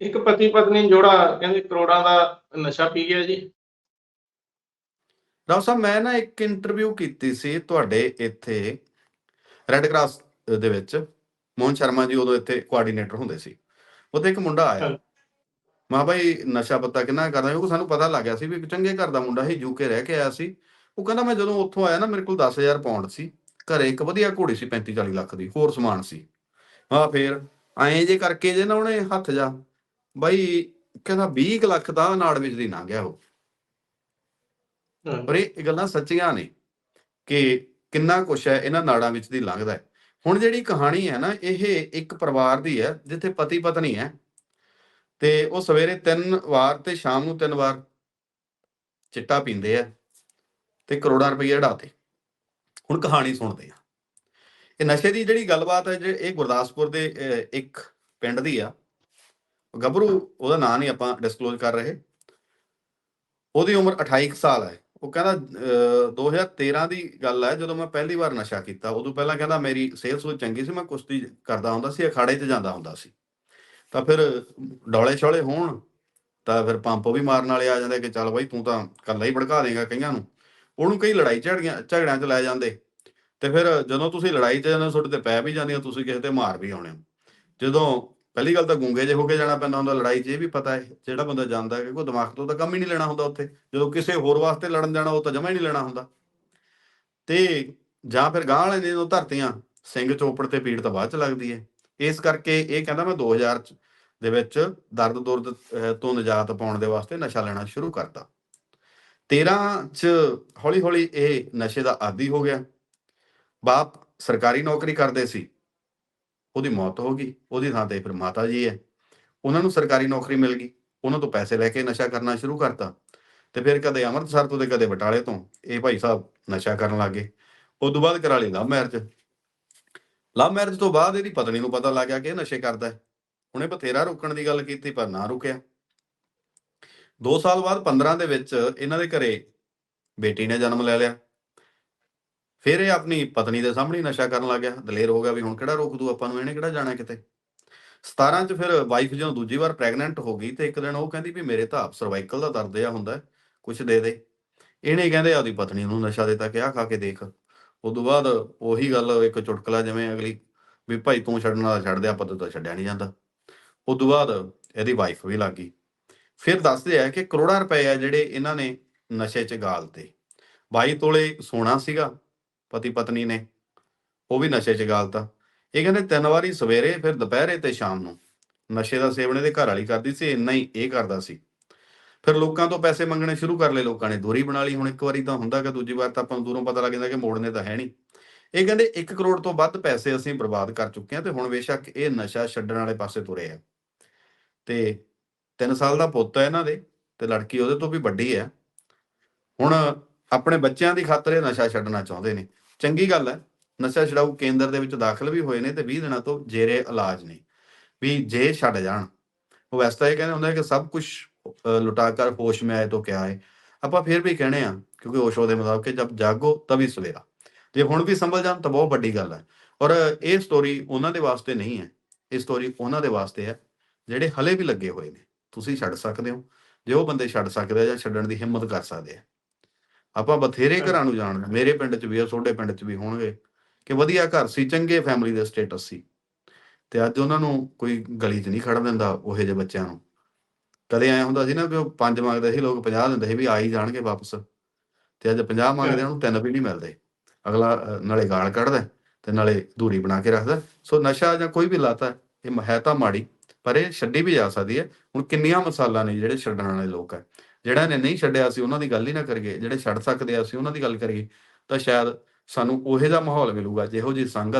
ਇੱਕ ਪਤੀ ਪਤਨੀ ਜੋੜਾ ਕਹਿੰਦੇ ਕਰੋੜਾਂ ਦਾ ਨਸ਼ਾ ਪੀ ਗਿਆ ਜੀ। ਸਾਹਿਬ ਮੈਂ ਨਾ ਇੱਕ ਇੰਟਰਵਿਊ ਕੀਤੀ ਸੀ ਤੁਹਾਡੇ ਇੱਥੇ ਰੈੱਡ ਕਰਾਸ ਦੇ ਵਿੱਚ। ਮੋਹਨ ਸ਼ਰਮਾ ਜੀ ਉਦੋਂ ਇੱਥੇ ਕੋਆਰਡੀਨੇਟਰ ਹੁੰਦੇ ਸੀ। ਉੱਥੇ ਇੱਕ ਮੁੰਡਾ ਆਇਆ। ਮਾ ਭਾਈ ਨਸ਼ਾ ਪੱਤਾ ਕਿੰਨਾ ਕਰਦਾ ਕਿਉਂਕਿ ਸਾਨੂੰ ਪਤਾ ਲੱਗ ਗਿਆ ਸੀ ਵੀ ਇੱਕ ਚੰਗੇ ਘਰ ਦਾ ਮੁੰਡਾ ਸੀ ਯੂਕੇ ਰਹਿ ਕੇ ਆਇਆ ਸੀ। ਉਹ ਕਹਿੰਦਾ ਮੈਂ ਜਦੋਂ ਉੱਥੋਂ ਆਇਆ ਨਾ ਮੇਰੇ ਕੋਲ 10000 ਪਾਉਂਡ ਸੀ। ਘਰੇ ਇੱਕ ਵਧੀਆ ਘੋੜੀ ਸੀ 35 40 ਲੱਖ ਦੀ ਹੋਰ ਸਮਾਨ ਸੀ। ਹਾਂ ਫੇਰ ਐਂ ਜੇ ਕਰਕੇ ਜੇ ਨਾ ਉਹਨੇ ਹੱਥ ਜਾ ਬਾਈ ਕਹਿੰਦਾ 20 ਕੁ ਲੱਖ ਦਾ ਨਾੜ ਵਿੱਚ ਦੀ ਲੰਘ ਗਿਆ ਉਹ। ਪਰ ਇਹ ਗੱਲਾਂ ਸੱਚੀਆਂ ਨੇ ਕਿ ਕਿੰਨਾ ਕੁਛ ਹੈ ਇਹਨਾਂ ਨਾੜਾਂ ਵਿੱਚ ਦੀ ਲੰਘਦਾ ਹੈ। ਹੁਣ ਜਿਹੜੀ ਕਹਾਣੀ ਹੈ ਨਾ ਇਹ ਇੱਕ ਪਰਿਵਾਰ ਦੀ ਹੈ ਜਿੱਥੇ ਪਤੀ ਪਤਨੀ ਹੈ। ਤੇ ਉਹ ਸਵੇਰੇ ਤਿੰਨ ਵਾਰ ਤੇ ਸ਼ਾਮ ਨੂੰ ਤਿੰਨ ਵਾਰ ਚਿੱਟਾ ਪੀਂਦੇ ਆ ਤੇ ਕਰੋੜਾਂ ਰੁਪਏ ਢਾਤੇ ਹੁਣ ਕਹਾਣੀ ਸੁਣਦੇ ਆ। ਇਹ ਨਸ਼ੇ ਦੀ ਜਿਹੜੀ ਗੱਲਬਾਤ ਹੈ ਜੇ ਇਹ ਗੁਰਦਾਸਪੁਰ ਦੇ ਇੱਕ ਪਿੰਡ ਦੀ ਆ ਗੱਭਰੂ, ਉਹਦਾ ਨਾਂ ਨਹੀਂ ਆਪਾਂ ਡਿਸਕਲੋਜ਼ ਕਰ ਰਹੇ। ਉਹਦੀ ਉਮਰ 28 ਸਾਲ ਹੈ। ਉਹ ਕਹਿੰਦਾ 2013 ਦੀ ਗੱਲ ਹੈ, ਜਦੋਂ ਮੈਂ ਪਹਿਲੀ ਵਾਰ ਨਸ਼ਾ ਕੀਤਾ, ਉਦੋਂ ਪਹਿਲਾਂ ਕਹਿੰਦਾ ਮੇਰੀ ਸਿਹਤ ਸੁਹਤ ਚੰਗੀ ਸੀ, ਮੈਂ ਕੁਸ਼ਤੀ ਕਰਦਾ ਹੁੰਦਾ ਸੀ, ਅਖਾੜੇ 'ਚ ਜਾਂਦਾ ਹੁੰਦਾ ਸੀ। ਤਾਂ ਫਿਰ ਡੌਲੇ ਛੋਲੇ ਹੋਣ, ਤਾਂ ਫਿਰ ਪੰਪ ਵੀ ਮਾਰਨ ਵਾਲੇ ਆ ਜਾਂਦੇ ਕਿ ਚੱਲ ਬਾਈ ਤੂੰ ਤਾਂ ਕੱਲਾ ਹੀ ਭੜਕਾ ਦੇਗਾ ਕਈਆਂ ਨੂੰ। ਉਹਨੂੰ ਕਈ ਲੜਾਈ ਝੜੀਆਂ, ਝਗੜਿਆਂ 'ਚ ਲੈ ਜਾਂਦੇ। ਤੇ ਫਿਰ ਜਦੋਂ ਤੁਸੀਂ ਲੜਾਈ 'ਚ ਜਾਂਦੇ ਤੁਹਾਡੇ ਤੇ ਪੈ ਵੀ ਜਾਂਦੀਆਂ, ਤੁਸੀਂ ਕਿਸੇ ਤੇ ਮਾਰ ਵੀ ਆਉਣੇ ਹੋ। ਜਦੋਂ ਪਹਿਲੀ ਗੱਲ ਤਾਂ ਗੁੰਗੇ ਜੇ ਹੋ ਕੇ ਜਾਣਾ ਪੈਂਦਾ ਹੁੰਦਾ, ਲੜਾਈ 'ਚ ਇਹ ਵੀ ਪਤਾ ਹੈ, ਜਿਹੜਾ ਬੰਦਾ ਜਾਂਦਾ ਹੈ ਕਿ ਕੋਈ ਦਿਮਾਗ ਤੋਂ ਤਾਂ ਕੰਮ ਹੀ ਨਹੀਂ ਲੈਣਾ ਹੁੰਦਾ ਉੱਥੇ। ਜਦੋਂ ਕਿਸੇ ਹੋਰ ਵਾਸਤੇ ਲੜਨ ਜਾਣਾ, ਉਹ ਤਾਂ ਜਮਾ ਹੀ ਨਹੀਂ ਲੈਣਾ ਹੁੰਦਾ। ਤੇ ਜਾਂ ਫਿਰ ਗਾਂ ਵਾਲੇ ਨੇ ਜਦੋਂ ਧਰਤੀਆਂ, ਸਿੰਘ ਚੋਪੜ ਤੇ ਪੀੜ ਤਾਂ ਬਾਅਦ ਚ ਲੱਗਦੀ ਹੈ। ਇਸ ਕਰਕੇ ਇਹ ਕਹਿੰਦਾ ਮੈਂ 2000 ਚ- ਦੇ ਵਿੱਚ ਦਰਦ ਦੁਰਦ ਤੋਂ ਨਿਜਾਤ ਪਾਉਣ ਦੇ ਵਾਸਤੇ ਨਸ਼ਾ ਲੈਣਾ ਸ਼ੁਰੂ ਕਰਤਾ। 13 ਚ ਹੌਲੀ ਹੌਲੀ ਇਹ ਨਸ਼ੇ ਦਾ ਆਦੀ ਹੋ ਗਿਆ। ਬਾਪ ਸਰਕਾਰੀ ਨੌਕਰੀ ਕਰਦੇ ਸੀ। ਉਹਦੀ ਮੌਤ ਹੋ ਗਈ, ਉਹਦੀ ਥਾਂ ਤੇ ਫਿਰ ਮਾਤਾ ਜੀ ਹੈ। ਉਹਨਾਂ ਨੂੰ ਸਰਕਾਰੀ ਨੌਕਰੀ ਮਿਲ ਗਈ, ਉਹਨਾਂ ਤੋਂ ਪੈਸੇ ਲੈ ਕੇ ਨਸ਼ਾ ਕਰਨਾ ਸ਼ੁਰੂ ਕਰਤਾ ਤੇ ਫਿਰ ਕਦੇ ਅੰਮ੍ਰਿਤਸਰ ਤੋਂ ਤੇ ਕਦੇ ਬਟਾਲੇ ਤੋਂ ਇਹ ਭਾਈ ਸਾਹਿਬ ਨਸ਼ਾ ਕਰਨ ਲੱਗੇ। ਉਸ ਤੋਂ ਬਾਅਦ ਕਰਾ ਲਈ ਲਵ ਮੈਰਿਜ। ਲਵ ਮੈਰਿਜ ਤੋਂ ਬਾਅਦ ਇਹਦੀ ਪਤਨੀ ਨੂੰ ਪਤਾ ਲੱਗ ਗਿਆ ਕਿ ਇਹ ਨਸ਼ੇ ਕਰਦਾ ਹੈ। ਉਹਨੇ ਬਥੇਰਾ ਰੋਕਣ ਦੀ ਗੱਲ ਕੀਤੀ ਪਰ ਨਾ ਰੁਕਿਆ। 2 ਸਾਲ ਬਾਅਦ 15 ਦੇ ਵਿੱਚ ਇਹਨਾਂ ਦੇ ਘਰੇ ਬੇਟੀ ਨੇ ਜਨਮ ਲੈ ਲਿਆ। ਫਿਰ ਇਹ ਆਪਣੀ ਪਤਨੀ ਦੇ ਸਾਹਮਣੇ ਨਸ਼ਾ ਕਰਨ ਲੱਗ ਗਿਆ। ਦਲੇਰ ਹੋ ਗਿਆ ਵੀ ਹੁਣ ਕਿਹੜਾ ਰੋਕ ਦੂ ਆਪਾਂ ਨੂੰ? ਇਹਨੇ ਕਿਹੜਾ ਜਾਣਾ ਕਿਤੇ? 17 ਚ ਫਿਰ ਵਾਈਫ ਜਦੋਂ ਦੂਜੀ ਵਾਰ ਪ੍ਰੈਗਨੈਂਟ ਹੋ ਗਈ ਤੇ ਇੱਕ ਦਿਨ ਉਹ ਕਹਿੰਦੀ ਵੀ ਮੇਰੇ ਤਾਂ ਸਰਵਾਈਕਲ ਦਾ ਦਰਦ ਆ ਹੁੰਦਾ ਕੁਝ ਦੇ ਦੇ। ਇਹਨੇ ਕਹਿੰਦੇ ਆਪਦੀ ਪਤਨੀ ਨੂੰ ਨਸ਼ਾ ਦਿੱਤਾ ਕਿ ਆਹ ਖਾ ਕੇ ਦੇਖ। ਉਦੋਂ ਬਾਅਦ ਉਹੀ ਗੱਲ ਇੱਕ ਚੁਟਕਲਾ ਜਿਵੇਂ ਅਗਲੀ ਵੀ ਭਾਈ ਤੂੰ ਛੱਡਣ ਵਾਲਾ ਛੱਡ ਦੇ, ਆਪਾਂ ਤੋਂ ਤਾਂ ਛੱਡਿਆ ਨਹੀਂ ਜਾਂਦਾ। ਉਦੋਂ ਬਾਅਦ ਇਹਦੀ ਵਾਈਫ ਵੀ ਲੱਗ ਗਈ। ਫਿਰ ਦੱਸਦੇ ਆ ਕਿ ਕਰੋੜਾਂ ਰੁਪਏ ਆ ਜਿਹੜੇ ਇਹਨਾਂ ਨੇ ਨਸ਼ੇ 'ਚ ਗਾਲਤੇ। 22 ਤੋਲੇ ਸੋਨਾ ਸੀਗਾ ਪਤੀ ਪਤਨੀ ਨੇ, ਉਹ ਵੀ ਨਸ਼ੇ 'ਚ ਗਾਲਤਾ। ਇਹ ਕਹਿੰਦੇ ਤਿੰਨ ਵਾਰੀ ਸਵੇਰੇ, ਫਿਰ ਦੁਪਹਿਰੇ ਤੇ ਸ਼ਾਮ ਨੂੰ। ਨਸ਼ੇ ਦਾ ਸੇਵਨ ਇਹਦੇ ਘਰ ਵਾਲੀ ਕਰਦੀ ਸੀ, ਇੰਨਾ ਹੀ ਇਹ ਕਰਦਾ ਸੀ। ਫਿਰ ਲੋਕਾਂ ਤੋਂ ਪੈਸੇ ਮੰਗਣੇ ਸ਼ੁਰੂ ਕਰ ਲਏ ਲੋਕਾਂ ਨੇ। ਦੂਰੀ ਬਣਾ ਲਈ, ਹੁਣ ਇੱਕ ਵਾਰੀ ਤਾਂ ਹੁੰਦਾ ਕਿ ਦੂਜੀ ਵਾਰ ਤਾਂ ਆਪਾਂ ਨੂੰ ਦੂਰੋਂ ਪਤਾ ਲੱਗ ਜਾਂਦਾ ਕਿ ਮੋੜਨੇ ਤਾਂ ਹੈ ਨਹੀਂ। ਇਹ ਕਹਿੰਦੇ 1 ਕਰੋੜ ਤੋਂ ਵੱਧ ਪੈਸੇ ਅਸੀਂ ਬਰਬਾਦ ਕਰ ਚੁੱਕੇ ਹਾਂ ਤੇ ਹੁਣ ਬੇਸ਼ੱਕ ਇਹ ਨਸ਼ਾ ਛੱਡਣ ਵਾਲੇ ਪਾਸੇ ਤੁਰੇ ਆ। ਤੇ 3 ਸਾਲ ਦਾ ਪੁੱਤ ਹੈ ਇਹਨਾਂ ਦੇ ਤੇ ਲੜਕੀ ਉਹਦੇ ਤੋਂ ਵੀ ਵੱਡੀ ਹੈ। ਹੁਣ ਆਪਣੇ ਬੱਚਿਆਂ ਦੀ ਖਾਤਰ ਇਹ ਨਸ਼ਾ ਛੱਡਣਾ ਚਾਹੁੰਦੇ ਨੇ। ਚੰਗੀ ਗੱਲ ਹੈ, ਨਸ਼ਾ ਛਡਾਊ ਕੇਂਦਰ ਦੇ ਵਿੱਚ ਦਾਖਲ ਵੀ ਹੋਏ ਨੇ ਤੇ 20 ਦਿਨਾਂ ਤੋਂ ਜੇਰੇ ਇਲਾਜ ਨੇ, ਵੀ ਜੇ ਛੱਡ ਜਾਣ। ਉਹ ਵੈਸੇ ਤਾਂ ਇਹ ਕਹਿੰਦੇ ਹੁੰਦੇ ਆ ਕਿ ਸਭ ਕੁਝ ਲੁਟਾ ਕਰ, ਹੋਸ਼ ਮੇ ਆਏ ਤੋਂ ਕਿਆ ਹੈ। ਆਪਾਂ ਫਿਰ ਵੀ ਕਹਿੰਦੇ ਆ, ਕਿਉਂਕਿ ਓਸ਼ੋ ਦੇ ਮੁਤਾਬਕ ਜਦ ਜਾਗੋ ਤभी ਸਵੇਰਾ। ਜੇ ਹੁਣ ਵੀ ਸੰਭਲ ਜਾਣ ਤਾਂ ਬਹੁਤ ਵੱਡੀ ਗੱਲ ਹੈ। ਔਰ ਇਹ ਸਟੋਰੀ ਉਹਨਾਂ ਦੇ ਵਾਸਤੇ ਨਹੀਂ ਹੈ। ਇਹ ਸਟੋਰੀ ਉਹਨਾਂ ਦੇ ਵਾਸਤੇ ਹੈ, ਜਿਹੜੇ ਹਲੇ ਵੀ ਲੱਗੇ ਹੋਏ ਨੇ। ਤੁਸੀਂ ਛੱਡ ਸਕਦੇ ਹੋ। ਜੇ ਉਹ ਬੰਦੇ ਛੱਡ ਸਕਦੇ ਆ ਜਾਂ ਛੱਡਣ ਦੀ ਹਿੰਮਤ ਕਰ ਸਕਦੇ ਆ। ਆਪਾਂ ਬਥੇਰੇ ਘਰਾਂ ਨੂੰ ਜਾਣਦੇ। ਮੇਰੇ ਪਿੰਡ 'ਚ ਵੀ ਆ ਤੁਹਾਡੇ ਪਿੰਡ 'ਚ ਵੀ ਹੋਣਗੇ ਕਿ ਵਧੀਆ ਘਰ ਸੀ ਚੰਗੇ ਫੈਮਿਲੀ ਦੇ ਸਟੇਟਸ ਸੀ। ਤੇ ਅੱਜ ਉਹਨਾਂ ਨੂੰ ਕੋਈ ਗਲੀ 'ਚ ਨਹੀਂ ਖੜਨ ਦਿੰਦਾ ਉਹੇ ਜਿਹੇ ਬੱਚਿਆਂ ਨੂੰ। ਕਦੇ ਐ ਹੁੰਦਾ ਸੀ ਨਾ ਵੀ ਉਹ ਪੰਜ ਮੰਗਦੇ ਸੀ ਲੋਕ 50 ਦਿੰਦੇ ਸੀ ਵੀ ਆ ਹੀ ਜਾਣਗੇ ਵਾਪਸ। ਤੇ ਅੱਜ 50 ਮੰਗਦੇ ਉਹਨੂੰ ਤਿੰਨ ਵੀ ਨਹੀਂ ਮਿਲਦੇ। ਅਗਲਾ ਨਾਲੇ ਗਾਲ ਕੱਢਦਾ ਤੇ ਨਾਲੇ ਦੂਰੀ ਬਣਾ ਕੇ ਰੱਖਦਾ ਸੋ ਨਸ਼ਾ ਜਾਂ ਕੋਈ ਵੀ ਲਾਤਾ ਇਹ ਮ- ਹੈ ਤਾਂ ਮਾੜੀ ਪਰ ਇਹ ਛੱਡੀ ਵੀ ਜਾ ਸਕਦੀ ਹੈ। ਹੁਣ ਕਿੰਨੀਆਂ ਮਿਸਾਲਾਂ ਨੇ ਜਿਹੜੇ ਛੱਡਣ ਵਾਲੇ ਲੋਕ ਹੈ। ਜਿਹੜਾ ਨੇ ਨਹੀਂ ਛੱਡਿਆ ਸੀ, ਉਹਨਾਂ ਦੀ ਗੱਲ ਹੀ ਨਾ ਕਰੀਏ, ਜਿਹੜੇ ਛੱਡ ਸਕਦੇ ਆ, ਅਸੀਂ ਉਹਨਾਂ ਦੀ ਗੱਲ ਕਰੀਏ, ਤਾਂ ਸ਼ਾਇਦ ਸਾਨੂੰ ਉਹੇ ਜਿਹਾ ਮਾਹੌਲ ਮਿਲੂਗਾ, ਜਿਹੋ ਜੀ ਸੰਗਤ